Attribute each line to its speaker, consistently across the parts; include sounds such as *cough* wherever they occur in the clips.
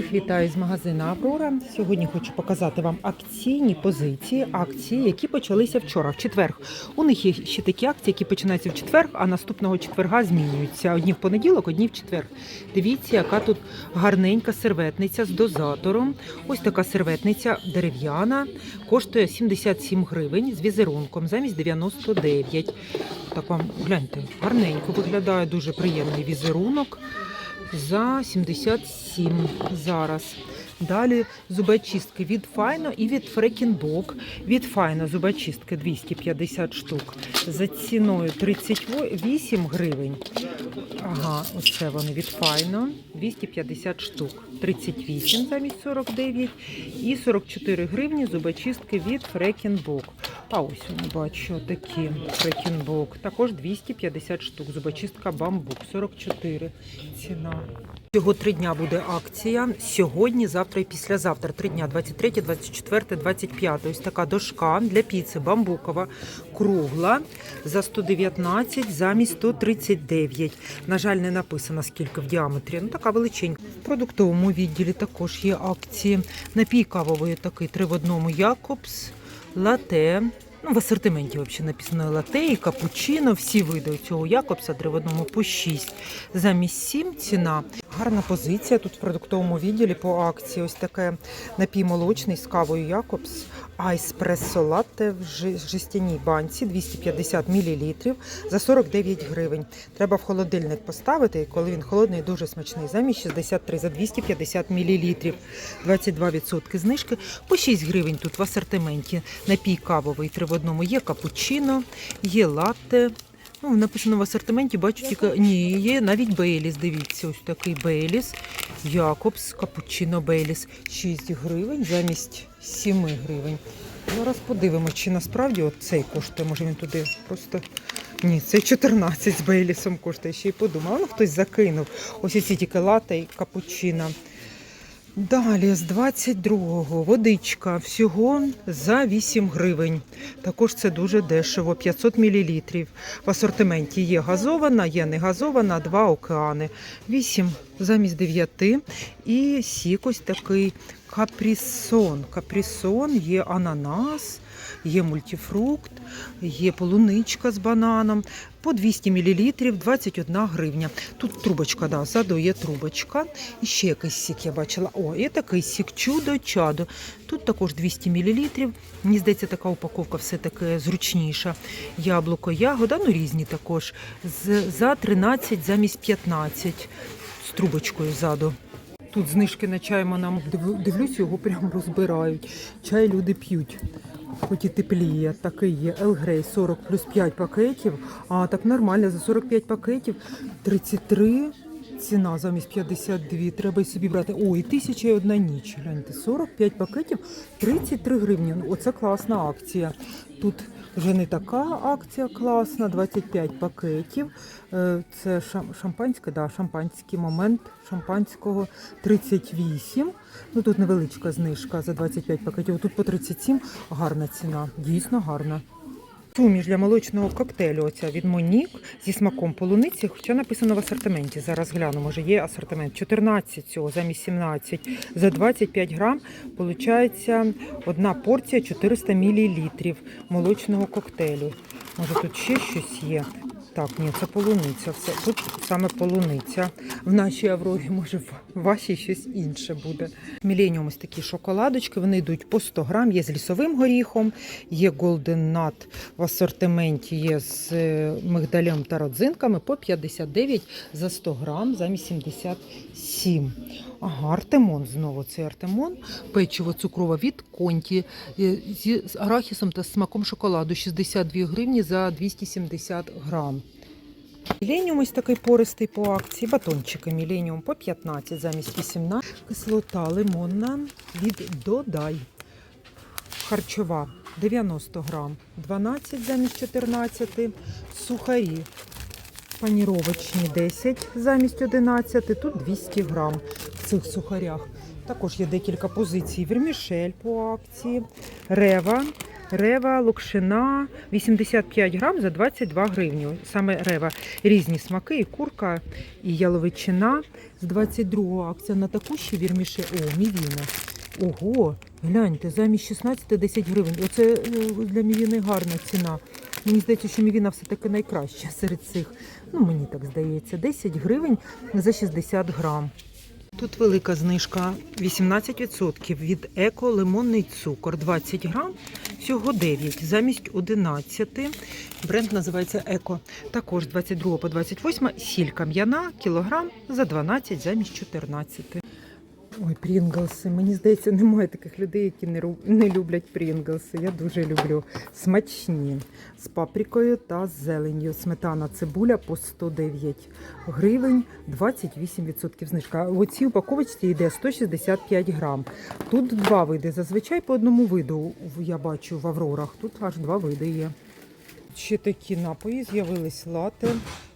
Speaker 1: Всіх вітаю з магазину Аврора. Сьогодні хочу показати вам акційні позиції, акції, які почалися вчора, в четвер. У них є ще такі акції, які починаються в четвер, а наступного четверга змінюються. Одні в понеділок, одні в четвер. Дивіться, яка тут гарненька серветниця з дозатором. Ось така серветниця дерев'яна, коштує 77 гривень з візерунком замість 99. Так вам гляньте, гарненько виглядає дуже приємний візерунок за 77 зараз. Далі зубочистки від Файно і від Фрекінбок. Від Файно зубочистки 250 штук за ціною 38 гривень. Ага, оце вони від Файно 250 штук. 38 замість 49 і 44 гривні зубочистки від Фрекінбок. А ось вони бачу такі Фрекінбок. Також 250 штук. Зубочистка бамбук 44 ціна. Всього три дня буде акція. Сьогодні, завтра і післязавтра. Три дня 23, 24, 25. Ось така дошка для піци бамбукова, кругла за 119 замість 139. На жаль, не написано скільки в діаметрі. Ну така величенька. В продуктовому відділі також є акції. Напій кавовий такий три в одному Якобс, лате. Ну, в асортименті взагалі написано лате і капучино. Всі види цього Якобса древоному по 6. Замість 7 ціна. Гарна позиція тут в продуктовому відділі по акції. Ось таке напій молочний з кавою Якобс. Айспресо латте в жестяній банці 250 мл за 49 гривень. Треба в холодильник поставити, коли він холодний, дуже смачний. Замість 63 за 250 мл. 22% знижки. По 6 гривень тут в асортименті. Напій кавовий три в одному. Є капучино, є латте. Ну, написано в асортименті, бачу тільки ні, є навіть Бейліс. Дивіться, ось такий Бейліс. Якобс, капучино Бейліс. 6 гривень замість 7 гривень. Зараз подивимося, чи насправді от цей коштує. Може він туди просто. Ні, це 14 з Бейлісом коштує. Ще й подумала. Хтось закинув. Ось ці тільки лата і капучино. Далі з 22-го водичка всього за 8 гривень. Також це дуже дешево, 500 мл. В асортименті є газована, є не газована, два океани. 8 замість 9. І сік ось такий капрісон. Капрісон є ананас, є мультифрукт, є полуничка з бананом. По 200 мл 21 гривня. Тут трубочка, да, ззаду є трубочка. І ще якийсь сік я бачила. О, і такий сік чудо чадо. Тут також 200 мл. Мені здається, така упаковка все-таки зручніша. Яблуко, ягода, ну різні також. За 13 замість 15 з трубочкою ззаду. Тут знижки на чай нам дивлюсь, його прямо розбирають. Чай люди п'ють. Хоч і тепліє, такий є Елгрей 40 плюс 5 пакетів, а так нормально, за 45 пакетів 33 ціна замість 52. Треба собі брати. Ой, тисяча і одна ніч. Гляньте, 45 пакетів, 33 гривні. Оце класна акція. Тут вже не така акція класна, 25 пакетів. Е, Це шам- шампанське, да, шампанський момент шампанського 38. Ну тут невеличка знижка за 25 пакетів. Тут по 37 гарна ціна, дійсно гарна. Суміш для молочного коктейлю оця від Монік зі смаком полуниці, хоча написано в асортименті. Зараз гляну, може є асортимент. 14 цього замість 17. За 25 грам получається одна порція 400 мл молочного коктейлю. Може тут ще щось є? Так, ні, це полуниця. Все. Тут саме полуниця. В нашій Аврорі, може, в вашій щось інше буде. Міленіум ось такі шоколадочки, вони йдуть по 100 грам, є з лісовим горіхом, є Golden Nut в асортименті, є з е, мигдалем та родзинками по 59 за 100 грам, замість 77. Ага, Артемон знову цей Артемон. Печиво цукрове від Конті е, з арахісом та смаком шоколаду 62 гривні за 270 грам. Міленіум ось такий пористий по акції. Батончики Міленіум по 15 замість 18. Кислота лимонна від Додай. Харчова 90 грам, 12 замість 14. Сухарі паніровочні 10 замість 11. Тут 200 грам в цих сухарях. Також є декілька позицій. Вермішель по акції. Рева Рева, локшина 85 грам за 22 гривні. Саме рева. Різні смаки, і курка, і яловичина. З 22-го акція на таку ще вірміше. О, мівіна. Ого, гляньте, замість 16 10 гривень. Оце е, для мівіни гарна ціна. Мені здається, що мівіна все-таки найкраща серед цих. Ну, мені так здається, 10 гривень за 60 грам. Тут велика знижка 18% від еко лимонний цукор 20 грам, всього 9 замість 11. Бренд називається Еко. Також з 22 по 28 сіль кам'яна кілограм за 12 замість 14. Ой, Прінглси. Мені здається, немає таких людей, які не, не люблять Прінглси. Я дуже люблю. Смачні з паприкою та з зеленню. Сметана цибуля по 109 гривень, 28% знижка. В цій упаковочці йде 165 грам. Тут два види. Зазвичай по одному виду я бачу в Аврорах. Тут аж два види є. Ще такі напої з'явились лати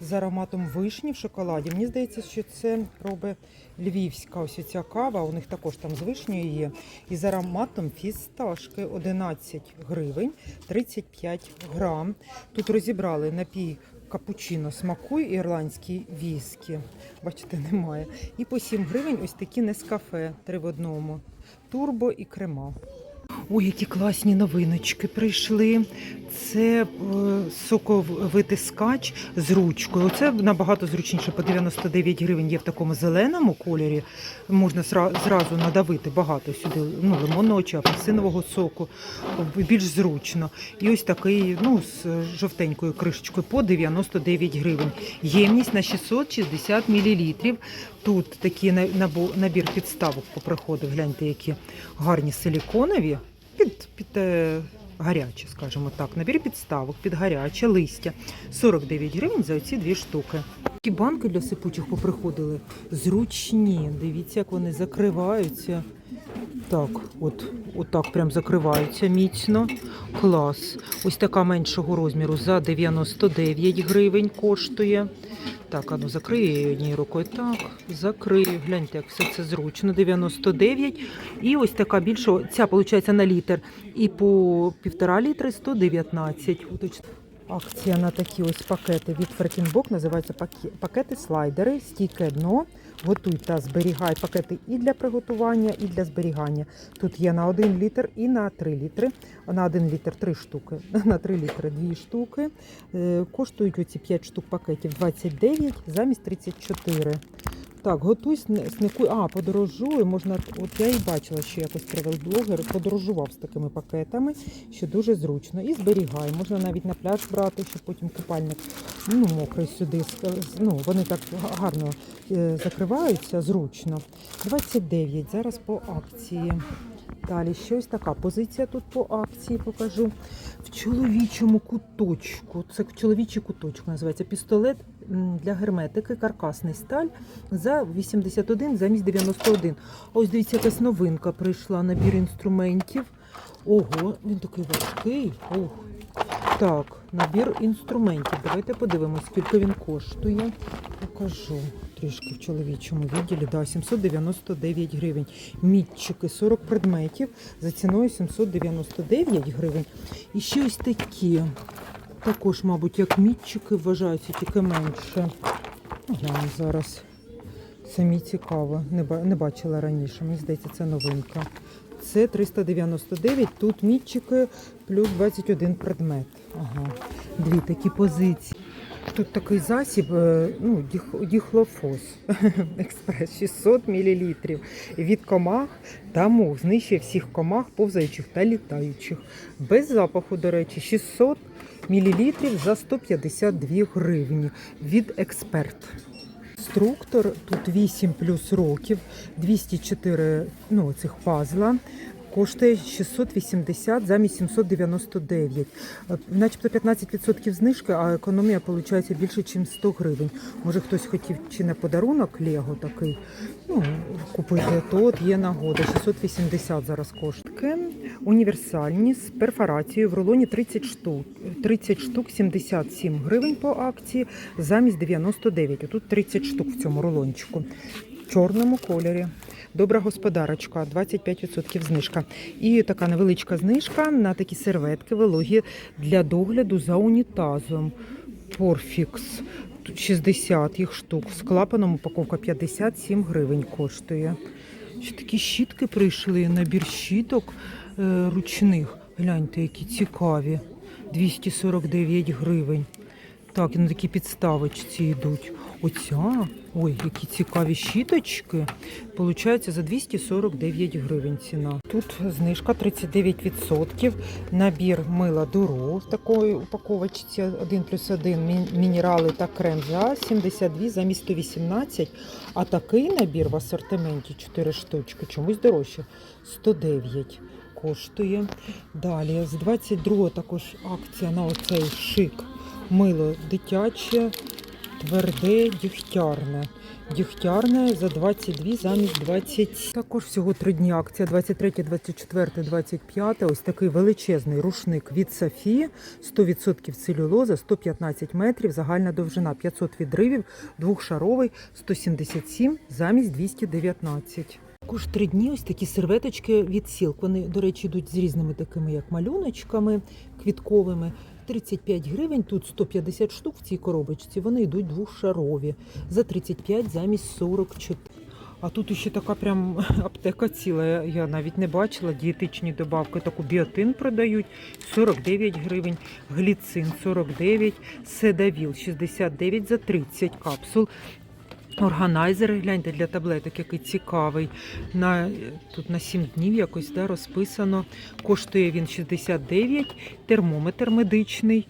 Speaker 1: з ароматом вишні в шоколаді. Мені здається, що це робить львівська ось ця кава. У них також там з вишнею є. І з ароматом фісташки 11 гривень 35 грам. Тут розібрали напій капучино смакуй і ірландський віскі. Бачите, немає. І по 7 гривень ось такі нескафе три в одному. Турбо і крема. Ой, які класні новиночки прийшли. Це е, соковитискач з ручкою. Оце набагато зручніше по 99 гривень є в такому зеленому кольорі. Можна зразу надавити багато сюди ну, лимонного чи апельсинового соку. Більш зручно. І ось такий ну, з жовтенькою кришечкою по 99 гривень. Ємність на 660 мл. Тут такий набір підставок поприходив. Гляньте, які гарні силіконові під, під е, гаряче, скажімо так. Набір підставок під гаряче листя. 49 гривень за оці дві штуки. Такі банки для сипучих поприходили зручні. Дивіться, як вони закриваються. Так, от, от так прям закриваються міцно. Клас. Ось така меншого розміру за 99 гривень коштує. Так, а ну закрию я однією рукою. Так, закрию. Гляньте, як все це зручно. 99. І ось така більша, ця виходить на літр. І по півтора літри 119. Акція на такі ось пакети від Фертінбок називаються паке- пакети слайдери, стійке дно. Готуй та зберігай пакети і для приготування, і для зберігання. Тут є на 1 літр і на 3 літри. На 1 літр 3 штуки, *laughs* на 3 літри 2 штуки. Е, Коштують оці 5 штук пакетів 29 замість 34. Так, готуй сникуй. А, подорожую. Можна, от я і бачила, що якось тревел-блогер подорожував з такими пакетами, що дуже зручно. І зберігай. Можна навіть на пляж брати, щоб потім купальник ну, мокрий сюди. Ну, вони так гарно е, закриваються, зручно. 29. Зараз по акції. Далі щось така позиція тут по акції покажу. В чоловічому куточку. Це чоловічий куточок називається пістолет для герметики, каркасний сталь за 81 замість 91. Ось дивіться, якась новинка прийшла, набір інструментів. Ого, він такий важкий. Ох. Так, набір інструментів. Давайте подивимось, скільки він коштує. Покажу трішки в чоловічому відділі. Да, 799 гривень. Мітчики 40 предметів за ціною 799 гривень. І ще ось такі. Також, мабуть, як мітчики вважаються, тільки менше. Гляну зараз. Самі цікаво. Не бачила раніше. Мені здається, це новинка. Це 399. Тут мітчики плюс 21 предмет. Ага. Дві такі позиції. Тут такий засіб, е, ну, діхлофос *laughs* експрес 600 мл від комах та мух. Знищує всіх комах, повзаючих та літаючих. Без запаху, до речі, 600 мл за 152 гривні від експерт. Інструктор тут 8 плюс років, 204 ну, цих пазла. Коштує 680 замість 799. Е, Начебто 15% знижки, а економія виходить більше, ніж 100 гривень. Може хтось хотів чи на подарунок Лего такий ну, купити, то от є нагода. 680 зараз коштує. Універсальні з перфорацією в рулоні 30 штук. 30 штук 77 гривень по акції замість 99. Тут 30 штук в цьому рулончику. Чорному кольорі. Добра господарочка, 25% знижка. І така невеличка знижка на такі серветки вологі для догляду за унітазом. Порфікс. 60 їх штук. З клапаном упаковка 57 гривень коштує. Такі щітки прийшли, набір щіток е, ручних. Гляньте, які цікаві. 249 гривень. Так, на такі підставочці йдуть. Оця, ой, які цікаві щіточки. Получається за 249 гривень ціна. Тут знижка 39%. Набір мила дуро в такої упаковочці 1 плюс 1 мінерали та крем за 72 замість 118. А такий набір в асортименті 4 штучки, чомусь дорожче 109 коштує. Далі з 22 також акція на оцей шик. Мило дитяче, тверде, дігтярне. Дігтярне за 22 замість 20. Також всього три дні акція 23, 24, 25. Ось такий величезний рушник від Сафі. 100% целюлоза, 115 метрів, загальна довжина 500 відривів, двохшаровий, 177 замість 219. Також три дні ось такі серветочки від Silk. Вони, до речі, йдуть з різними такими, як малюночками квітковими. 35 гривень, тут 150 штук в цій коробочці. Вони йдуть двошарові. за 35 замість 44. А тут ще така прям *laughs* аптека ціла. Я- навіть не бачила. Дієтичні добавки. Таку біотин продають 49 гривень, гліцин 49, седавіл 69 за 30 капсул. Органайзер, гляньте для таблеток, який цікавий. На, тут на 7 днів якось да, розписано. Коштує він 69, термометр медичний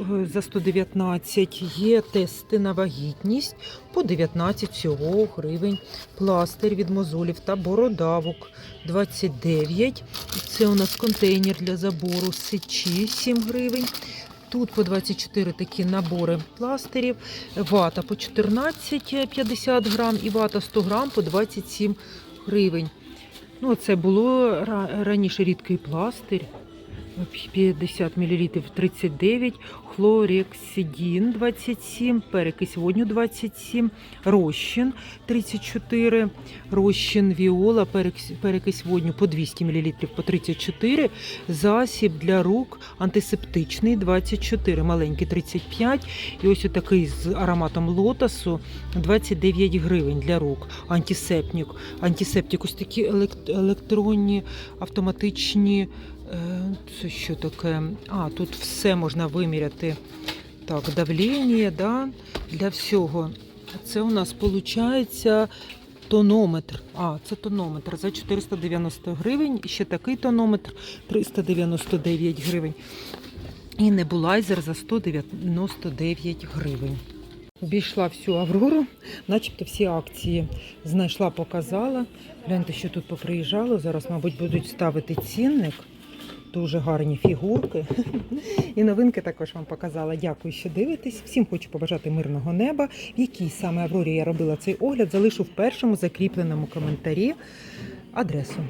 Speaker 1: е, за 119. Є тести на вагітність по 19 всього гривень. Пластир від мозолів та бородавок 29. Це у нас контейнер для забору сечі 7 гривень. Тут по 24 такі набори пластирів, вата по 14,50 грам і вата 100 грам по 27 гривень. Ну, це було раніше рідкий пластир. 50 мл 39, хлорексидін 27, перекись водню 27, розчин 34, розчин віола, перекись, водню по 200 мл по 34, засіб для рук антисептичний 24, маленький 35, і ось такий з ароматом лотосу 29 гривень для рук, антисептик, антисептик, ось такі електронні автоматичні Це що таке? А, тут все можна виміряти. Так, давлення, да, для всього. Це у нас виходить тонометр. А, це тонометр за 490 гривень. І ще такий тонометр 399 гривень. І небулайзер за 199 гривень. Обійшла всю Аврору, начебто всі акції знайшла, показала. Гляньте, що тут поприїжджало. Зараз, мабуть, будуть ставити цінник. Дуже гарні фігурки. І новинки також вам показала. Дякую, що дивитесь. Всім хочу побажати мирного неба. В якій саме Аврорі я робила цей огляд, залишу в першому закріпленому коментарі адресу.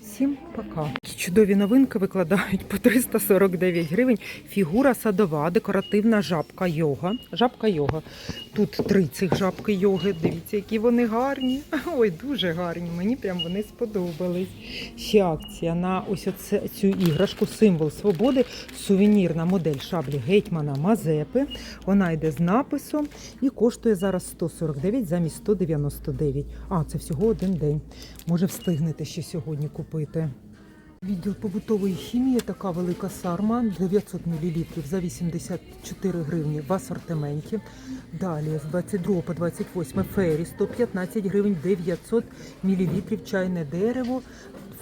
Speaker 1: Всім пока. Чудові новинки викладають по 349 гривень. Фігура садова, декоративна жабка йога. Жабка йога. Тут три цих жабки йоги. Дивіться, які вони гарні. *laughs* Ой, дуже гарні. Мені прям вони сподобались. Ще акція на ось оце, цю іграшку, символ свободи, сувенірна модель шаблі гетьмана Мазепи. Вона йде з написом і коштує зараз 149 замість 199. А, це всього один день. Може встигнете ще сьогодні купити. Відділ побутової хімії, така велика сарма, 900 мл за 84 гривні в асортименті. Далі з 22 по 28 фері 115 гривень 900 мл чайне дерево.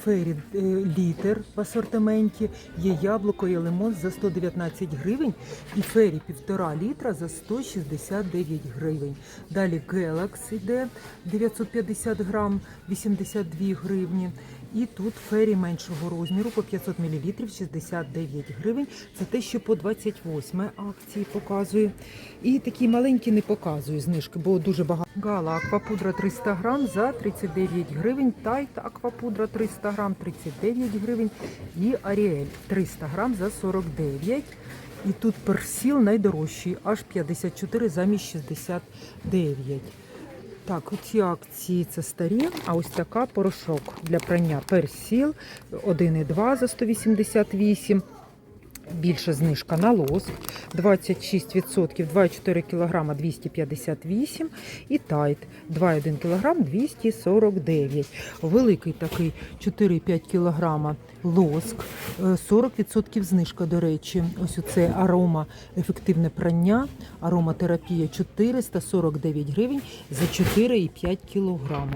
Speaker 1: Фері е, літр в асортименті, є яблуко і лимон за 119 гривень і фері півтора літра за 169 гривень. Далі Гелакс іде 950 грам 82 гривні. І тут фері меншого розміру по 500 мл 69 гривень. Це те, що по 28 акції показую. І такі маленькі не показую знижки, бо дуже багато. Гала аквапудра 300 грам за 39 гривень. Тайт аквапудра 300 грам 39 гривень. І Аріель 300 грам за 49. І тут персіл найдорожчий, аж 54 замість 69. Так, ці акції це старі, а ось така порошок для прання персіл 1,2 за 188. Більша знижка на лоск 26%, 2,4 кг 258 і тайт 2,1 кг 249. Великий такий 4,5 кг лоск, е, 40% знижка, до речі. Ось оце арома ефективне прання, ароматерапія 449 гривень за 4,5 кг.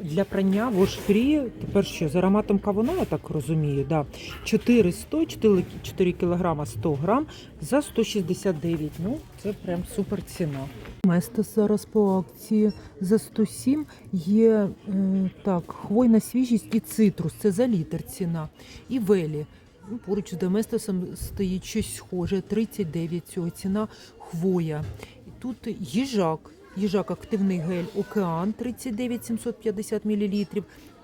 Speaker 1: Для прання Free, тепер що, з ароматом кавуна, я так розумію, да. 400, 4, 4 кг 100 грам за 169. Ну, це прям супер ціна. Место зараз по акції за 107 є е, так, хвойна свіжість і цитрус, це за літр ціна. І велі. Ну, Поруч з Доместосом стоїть щось схоже, 39 цього ціна хвоя. І тут їжак. Їжак активний гель Океан 39 750 мл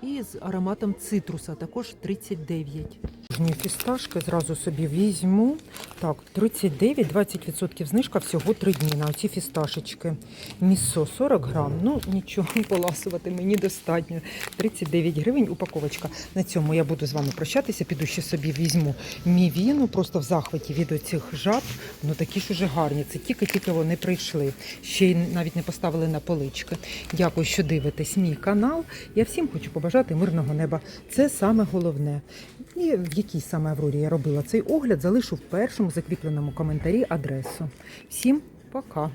Speaker 1: і з ароматом цитруса також 39. Жні фісташки зразу собі візьму. Так, 39, 20% знижка всього 3 дні на оці фісташечки. Місо 40 грам. Ну нічого, поласувати мені достатньо. 39 гривень упаковочка. На цьому я буду з вами прощатися. Піду ще собі візьму мівіну, просто в захваті від цих жаб. Ну такі ж уже гарні. Це тільки-тільки вони прийшли. Ще й навіть не поставили на полички. Дякую, що дивитесь мій канал. Я всім хочу побажати мирного неба. Це саме головне. І в якій саме Аврорі я робила цей огляд, залишу в першому закріпленому коментарі адресу. Всім пока!